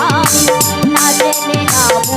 না জেনে না